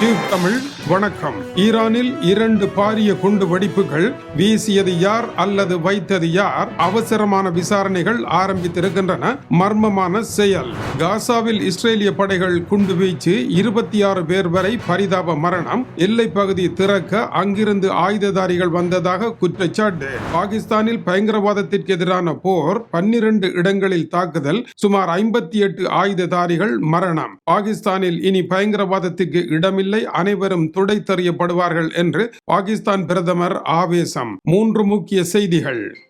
Tube Tamil வணக்கம். ஈரானில் இரண்டு பாரிய குண்டு வெடிப்புகள் வீசியது யார் அல்லது வைத்தது யார்? அவசரமான விசாரணைகள் ஆரம்பித்திருக்கின்றன. மர்மமான செயல். காசாவில் இஸ்ரேலிய படைகள் குண்டு வீச்சு இருபத்தி ஆறு பேர் வரை பரிதாப மரணம் எல்லை பகுதி திறக்க அங்கிருந்து ஆயுததாரிகள் வந்ததாக குற்றச்சாட்டு. பாகிஸ்தானில் பயங்கரவாதத்திற்கு எதிரான போர் பன்னிரண்டு இடங்களில் தாக்குதல் சுமார் ஐம்பத்தி எட்டு ஆயுததாரிகள் மரணம். பாகிஸ்தானில் இனி பயங்கரவாதத்துக்கு இடமில்லை அனைவரும் துடைத்தறியப்படுவார்கள் என்று பாகிஸ்தான் பிரதமர் ஆவேசம். மூன்று முக்கிய செய்திகள்.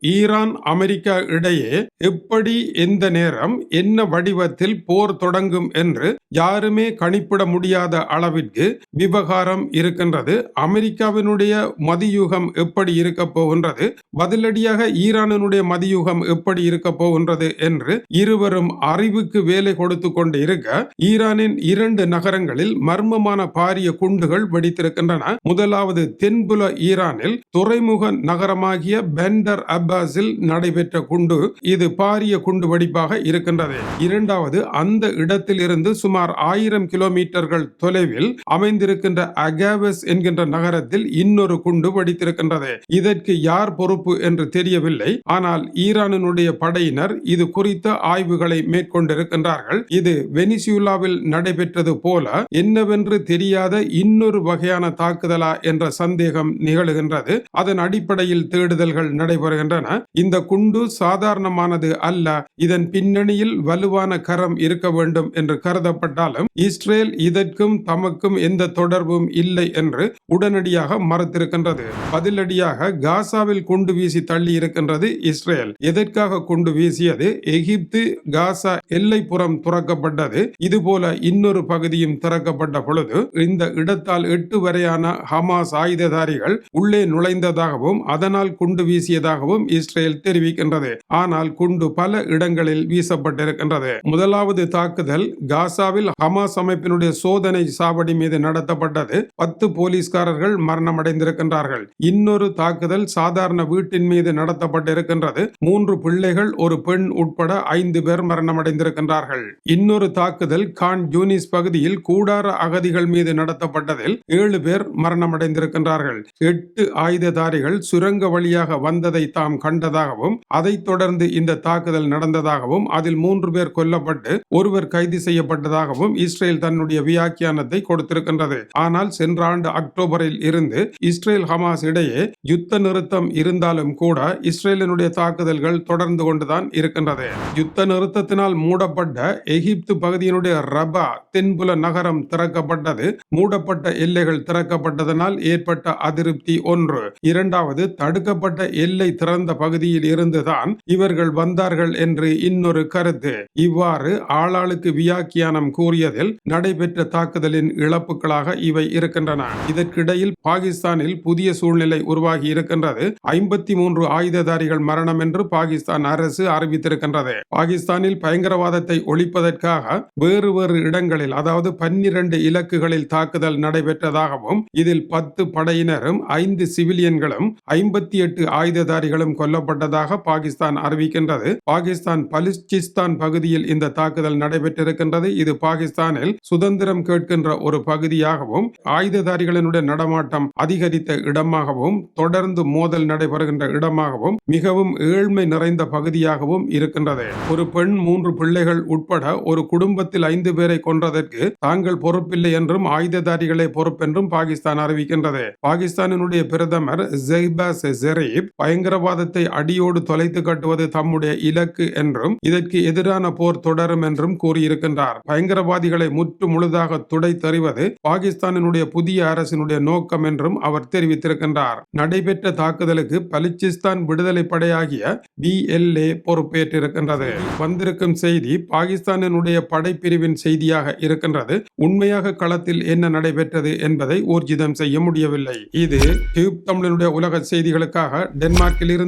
ஈரான் அமெரிக்கா இடையே எப்படி எந்த நேரம் என்ன வடிவத்தில் போர் தொடங்கும் என்று யாருமே கணிப்பிட முடியாத அளவிற்கு விவகாரம் இருக்கின்றது. அமெரிக்காவினுடைய மதியூகம் எப்படி இருக்க போகின்றது? பதிலடியாக ஈரானினுடைய மதியூகம் எப்படி இருக்க போகின்றது என்று இருவரும் அறிவுக்கு வேலை கொடுத்து கொண்டு இருக்க ஈரானின் இரண்டு நகரங்களில் மர்மமான பாரிய குண்டுகள் வெடித்திருக்கின்றன. முதலாவது தென்புல ஈரானில் துறைமுக நகரமாகிய பெண்டர் அப்பாஸில் நடைபெற்ற குண்டு இது பாரிய குண்டு வெடிப்பாக இருக்கின்றது. இரண்டாவது அந்த இடத்திலிருந்து சுமார் ஆயிரம் கிலோமீட்டர்கள் தொலைவில் அமைந்திருக்கின்ற அகாவஸ் என்கின்ற நகரத்தில் இன்னொரு குண்டு வெடித்திருக்கின்றது. இதற்கு யார் பொறுப்பு என்று தெரியவில்லை. ஆனால் ஈரானினுடைய படையினர் இது குறித்த ஆய்வுகளை மேற்கொண்டிருக்கின்றார்கள். இது வெனிசுலாவில் நடைபெற்றது போல என்னவென்று தெரியாத இன்னொரு வகையான தாக்குதலா என்ற சந்தேகம் நிகழுகின்றது. அதன் அடிப்படையில் தேடுதல்கள் நடைபெறுகின்றன. இந்த குண்டு சாதாரணமானது அல்ல இதன் பின்னணியில் வலுவான கரம் இருக்க வேண்டும் என்று கருதப்பட்டாலும் இஸ்ரேல் இதற்கும் தமக்கும் எந்த தொடர்பும் இல்லை என்று உடனடியாக மறுத்திருக்கின்றது. பதிலடியாக காசாவில் குண்டு வீசி தள்ளி இருக்கின்றது இஸ்ரேல். எதற்காக குண்டு வீசியது? எகிப்து காசா எல்லைப்புறம் துறக்கப்பட்டது. இதுபோல இன்னொரு பகுதியும் திறக்கப்பட்ட பொழுது இந்த இடத்தால் எட்டு வரையான ஹமாஸ் ஆயுததாரிகள் உள்ளே நுழைந்ததாகவும் அதனால் குண்டு வீசியதாகவும் இஸ்ரேல் தெரிவிக்கின்றது. ஆனால் குண்டு பல இடங்களில் வீசப்பட்டிருக்கின்றது. முதலாவது தாக்குதல் காசாவில் ஹமாஸ் அமைப்பினுடைய சோதனை சாவடி மீது நடத்தப்பட்டது. பத்து போலீஸ்காரர்கள் மரணமடைந்திருக்கின்றார்கள். இன்னொரு தாக்குதல் சாதாரண வீட்டின் மீது நடத்தப்பட்டிருக்கின்றது. மூன்று பிள்ளைகள் ஒரு பெண் உட்பட ஐந்து பேர் மரணமடைந்திருக்கின்றார்கள். இன்னொரு தாக்குதல் கான் ஜூனிஸ் பகுதியில் கூடார அகதிகள் மீது நடத்தப்பட்டதில் ஏழு பேர் மரணமடைந்திருக்கின்றார்கள். எட்டு ஆயுததாரிகள் சுரங்க வழியாக வந்ததை தாம் கண்டதாகவும் அதைத் தொடர்ந்து இந்த தாக்குதல் நடந்ததாகவும் அதில் மூன்று பேர் கொல்லப்பட்டு ஒருவர் கைது செய்யப்பட்டதாகவும் இஸ்ரேல் தன்னுடைய வியாக்கியானத்தை கொடுத்திருக்கின்றது. ஆனால் சென்ற ஆண்டு அக்டோபரில் இருந்து இஸ்ரேல் ஹமாஸ் இடையே யுத்த நிறுத்தம் இருந்தாலும் கூட இஸ்ரேலினுடைய தாக்குதல்கள் தொடர்ந்து கொண்டுதான் இருக்கின்றது. யுத்த நிறுத்தத்தினால் மூடப்பட்ட எகிப்து பகுதியினுடைய ரபா தென்புல நகரம் திறக்கப்பட்டது. மூடப்பட்ட எல்லைகள் திறக்கப்பட்டதனால் ஏற்பட்ட அதிருப்தி ஒன்று. இரண்டாவது தடுக்கப்பட்ட எல்லை திறந்து பகுதியில் இருந்துதான் இவர்கள் வந்தார்கள் என்று இன்னொரு கருத்து. இவ்வாறு ஆளாளுக்கு வியாக்கியானம் கூறியதில் நடைபெற்ற தாக்குதலின் இழப்புகளாக இவை இருக்கின்றன. இதற்கிடையில் பாகிஸ்தானில் புதிய சூழ்நிலை உருவாகி இருக்கின்றது. ஐம்பத்தி மூன்று ஆயுததாரிகள் மரணம் என்று பாகிஸ்தான் அரசு அறிவித்திருக்கின்றது. பாகிஸ்தானில் பயங்கரவாதத்தை ஒழிப்பதற்காக வேறு வேறு இடங்களில் அதாவது பன்னிரண்டு இலக்குகளில் தாக்குதல் நடைபெற்றதாகவும் இதில் பத்து படையினரும் ஐந்து சிவிலியன்களும் ஐம்பத்தி எட்டு ஆயுததாரிகளும் கொல்லப்பட்டதாக பாகிஸ்தான் அறிவிக்கின்றது. பாகிஸ்தான் பலிஸ்டிஸ்தான் பகுதியில் இந்த தாக்குதல் நடைபெற்றிருக்கின்றது. இது பாகிஸ்தானில் சுதந்திரம் கேட்கின்ற ஒரு பகுதியாகவும் ஆயுததாரிகளினுடைய நடமாட்டம் அதிகரித்த இடமாகவும் தொடர்ந்து மோதல் நடைபெறுகின்ற இடமாகவும் மிகவும் ஏழ்மை நிறைந்த பகுதியாகவும் இருக்கின்றது. ஒரு பெண் மூன்று பிள்ளைகள் உட்பட ஒரு குடும்பத்தில் ஐந்து பேரை கொன்றதற்கு தாங்கள் பொறுப்பில்லை என்றும் ஆயுததாரிகளே பொறுப்பென்றும் பாகிஸ்தான் அறிவிக்கின்றது. பாகிஸ்தானினுடைய பிரதமர் ஜெய்பாஸ் ஜெரீப் பயங்கரவாத பயங்கரவாதத்தை அடியோடு தொலைத்து கட்டுவது தம்முடைய இலக்கு என்றும் இதற்கு எதிரான போர் தொடரும் என்றும் கூறியிருக்கின்றார். பயங்கரவாதிகளை முற்று முழுதாக துடை தருவது பாகிஸ்தானினுடைய புதிய அரசினுடைய நோக்கம் என்றும் அவர் தெரிவித்திருக்கின்றார். நடைபெற்ற தாக்குதலுக்கு பலிச்சிஸ்தான் விடுதலை படையாகிய பிஎல்ஏ பொறுப்பேற்றிருக்கின்றது. வந்திருக்கும் செய்தி பாகிஸ்தானினுடைய படைப்பிரிவின் செய்தியாக இருக்கின்றது. உண்மையாக களத்தில் என்ன நடைபெற்றது என்பதை ஊர்ஜிதம் செய்ய முடியவில்லை. இது டியூப் தமிழனுடைய உலக செய்திகளுக்காக டென்மார்க்கில் இருந்து